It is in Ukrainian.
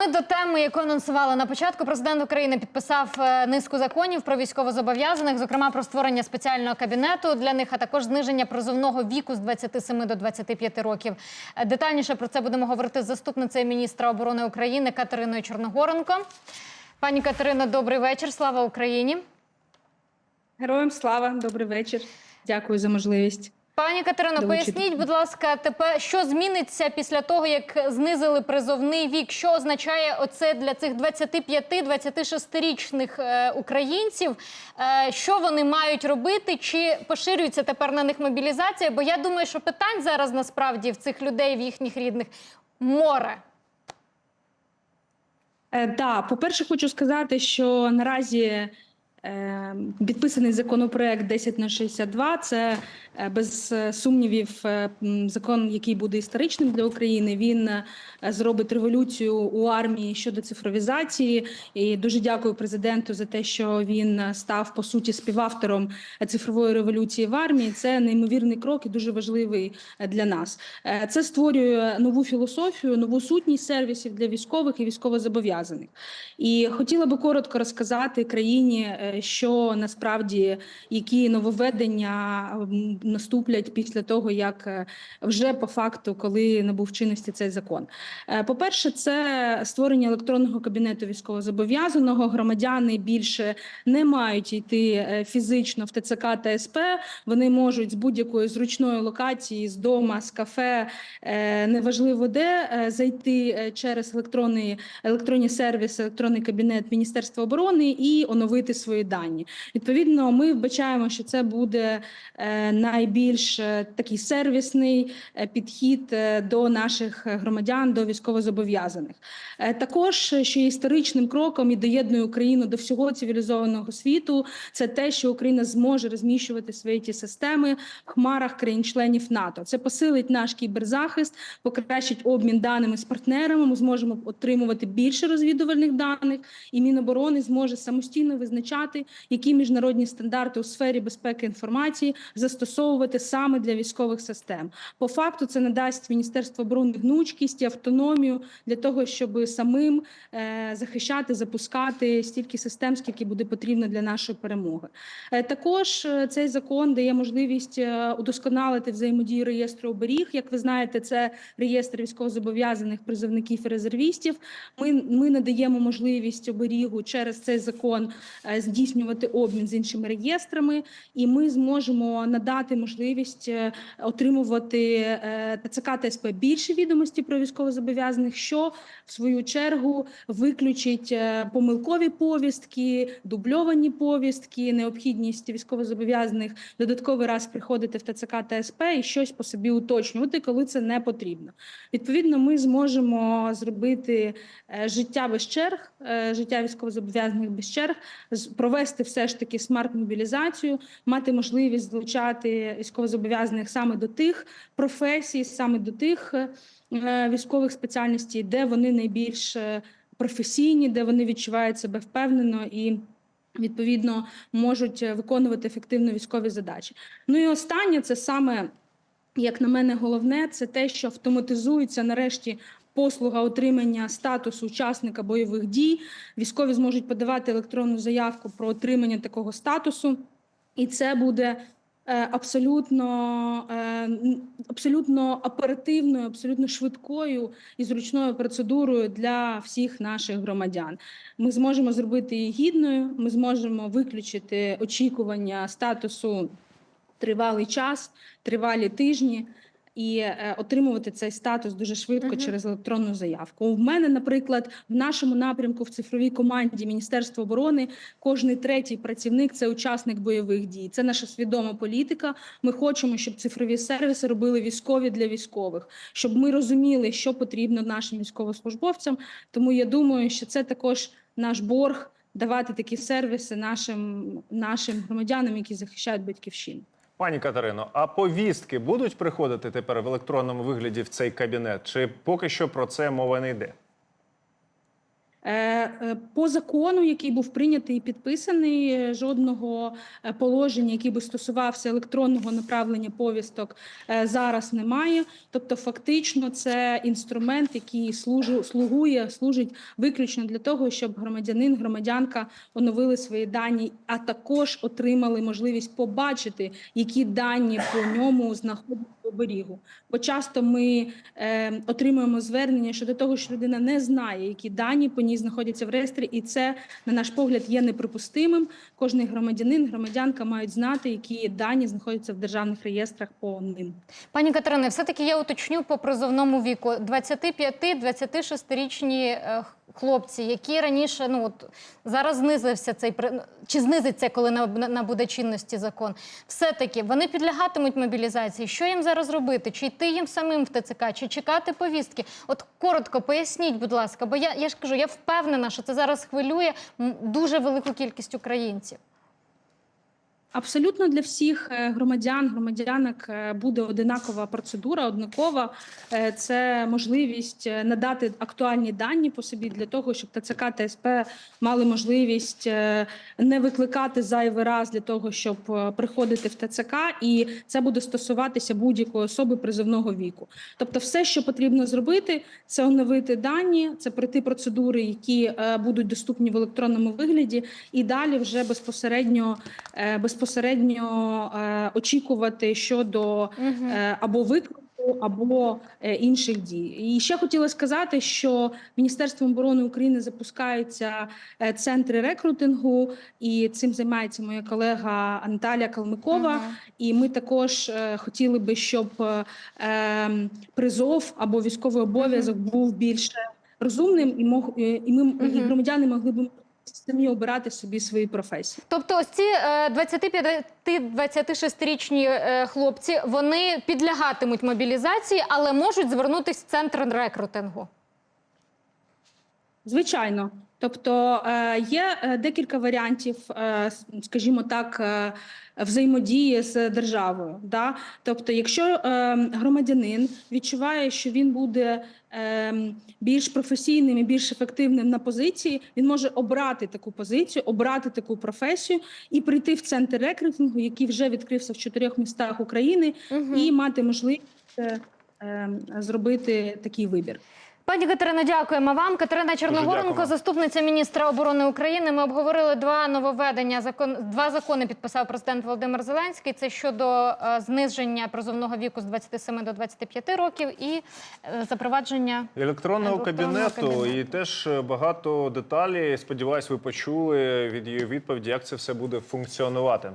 Ми До теми, яку анонсували на початку, президент України підписав е, низку законів про військовозобов'язаних, зокрема про створення спеціального кабінету для них, а також зниження призовного віку з 27 до 25 років. Е, Детальніше про це будемо говорити з заступницею міністра оборони України Катериною Чорногоренко. Пані Катерино, добрий вечір. Слава Україні. Героям слава, добрий вечір. Дякую за можливість. Пані Катерино, Долучити. поясніть, будь ласка, тепер що зміниться після того, як знизили призовний вік? Що означає оце для цих 25-26-річних е, українців? Е, що вони мають робити? Чи поширюється тепер на них мобілізація? Бо я думаю, що питань зараз насправді в цих людей, в їхніх рідних море. Е, да, по-перше, хочу сказати, що наразі підписаний законопроект 1062 – це е, без е, сумнівів е, закон, який буде історичним для України. Він зробить революцію у армії щодо цифровізації. І дуже дякую президенту за те, що він став по суті співавтором цифрової революції в армії. Це неймовірний крок і дуже важливий для нас. Це створює нову філософію, нову сутність сервісів для військових і військовозобов'язаних. І хотіла би коротко розказати країні, що насправді які нововведення наступлять після того, як е, вже по факту, коли набув чинності цей закон. Е, По-перше, це створення електронного кабінету військовозобов'язаного. Громадяни більше не мають йти е, фізично в ТЦК та СП. Вони можуть з будь-якої зручної локації, з дома, з кафе, неважливо де зайти через електронний електронні сервіси, електронний кабінет Міністерства оборони і оновити свої дані. Відповідно, ми вбачаємо, що це буде е, найбільш е, такий сервісний е, підхід до наших громадян, до військовозобов'язаних. Також, що історичним кроком і доєднує Україну до всього цивілізованого світу, це те, що Україна зможе розміщувати свої ті системи в хмарах країн-членів НАТО. Це посилить наш кіберзахист, покращить обмін даними з партнерами. Ми зможемо отримувати більше розвідувальних даних, і Міноборони зможе самостійно визначати, які міжнародні стандарти у сфері безпеки інформації застосовувати саме для військових систем. По факту це надасть Міністерству оборони гнучкість і автономію для того, щоб самим е, захищати, запускати стільки систем, скільки буде потрібно для нашої перемоги. Е, Також е, цей закон дає можливість удосконалити взаємодію реєстру оберіг. Як ви знаєте, це реєстр військовозобов'язаних призовників і резервістів. Ми, ми надаємо можливість оберігу через цей закон е, здійснювати обмін з іншими реєстрами, і ми зможемо надати можливість е, отримувати е, ТЦК та СП більше відомості про військовозобов'язаних, що в свою чергу виключить е, помилкові повістки, дубльовані повістки, необхідність військовозобов'язаних додатковий раз приходити в ТЦК та СП і щось по собі уточнювати, коли це не потрібно. Відповідно, ми зможемо зробити е, життя без черг, е, життя військовозобов'язаних без черг, провести все ж таки смарт-мобілізацію, мати можливість залучати військовозобов'язаних саме до тих професій, саме до тих е, військових спеціальностей, де вони найбільш е, професійні, де вони відчувають себе впевнено і. Відповідно, можуть е, виконувати ефективно військові задачі. Ну і останнє це саме, як на мене, головне, це те, що автоматизується нарешті послуга отримання статусу учасника бойових дій. Військові зможуть подавати електронну заявку про отримання такого статусу, і це буде е, абсолютно, е, абсолютно оперативною, абсолютно швидкою і зручною процедурою для всіх наших громадян. Ми зможемо зробити її гідною. Ми зможемо виключити очікування статусу тривалий час, тривалі тижні. І е, отримувати цей статус дуже швидко Мгм. через електронну заявку. В мене, наприклад, в нашому напрямку в цифровій команді Міністерства оборони кожний третій працівник це учасник бойових дій. Це наша свідома політика. Ми хочемо, щоб цифрові сервіси робили військові для військових, щоб ми розуміли, що потрібно нашим військовослужбовцям. Тому я думаю, що це також наш борг давати такі сервіси нашим, нашим громадянам, які захищають батьківщину. Пані Катерино, а повістки будуть приходити тепер в електронному вигляді в цей кабінет? Чи поки що про це мова не йде? Е, е, По закону, який був прийнятий і підписаний, е, жодного положення, який би стосувався електронного направлення повісток, зараз немає. Тобто, фактично, це інструмент, який служу, слугує, служить виключно для того, щоб громадянин, громадянка оновили свої дані, а також отримали можливість побачити, які дані по ньому знаходяться оберігу. Бо часто ми е, отримуємо звернення щодо того, що людина не знає, які дані по ній знаходяться в реєстрі, і це, на наш погляд, є неприпустимим. Кожний громадянин, громадянка мають знати, які дані знаходяться в державних реєстрах по ним. Пані Катерине, все-таки я уточню по призовному віку. 25-26-річні е, хлопці, які раніше, ну от зараз знизився цей чи знизиться, коли набуде чинності закон. Все-таки вони підлягатимуть мобілізації. Що їм зараз робити? Чи йти їм самим в ТЦК, чи чекати повістки? От коротко поясніть, будь ласка, бо я, я ж кажу, я впевнена, що це зараз хвилює дуже велику кількість українців. Абсолютно для всіх е, громадян, громадянок е, буде одинакова процедура, однакова. Е, Це можливість надати актуальні дані по собі для того, щоб ТЦК та СП мали можливість не викликати зайвий раз для того, щоб приходити в ТЦК, і це буде стосуватися будь-якої особи призовного віку. Тобто, все, що потрібно зробити, це оновити дані, це пройти процедури, які будуть доступні в електронному вигляді, і далі вже безпосередньо е, безпосередньо е, очікувати щодо е, або виклику, або е, інших дій. І ще хотіла сказати, що Міністерством оборони України запускаються центри рекрутингу, і цим займається моя колега Наталія Калмикова. Мгм. І ми також хотіли би, щоб ем, призов або військовий обов'язок був більш розумним, і мог і ми і громадяни могли б самі обирати собі свої професії. Тобто, ось ці е, 25-26-річні е, хлопці вони підлягатимуть мобілізації, але можуть звернутися в центр рекрутингу. Звичайно. Тобто е, є е, декілька варіантів, е, скажімо так, взаємодії з державою. Да? Тобто, якщо громадянин відчуває, що він буде більш професійним і більш ефективним на позиції, він може обрати таку позицію, обрати таку професію і прийти в центр рекрутингу, який вже відкрився в чотирьох містах України, і мати можливість е, е, зробити такий вибір. Пані Катерино, дякуємо вам. Катерина Чорногоренко, заступниця міністра оборони України. Ми обговорили два нововведення. Закон два закони підписав президент Володимир Зеленський. Це щодо е, зниження призовного віку з 27 до 25 років і е, запровадження Електронного Електронного кабінету кабінету. і теж е, багато деталей. Сподіваюсь, ви почули від її відповіді, як це все буде функціонувати.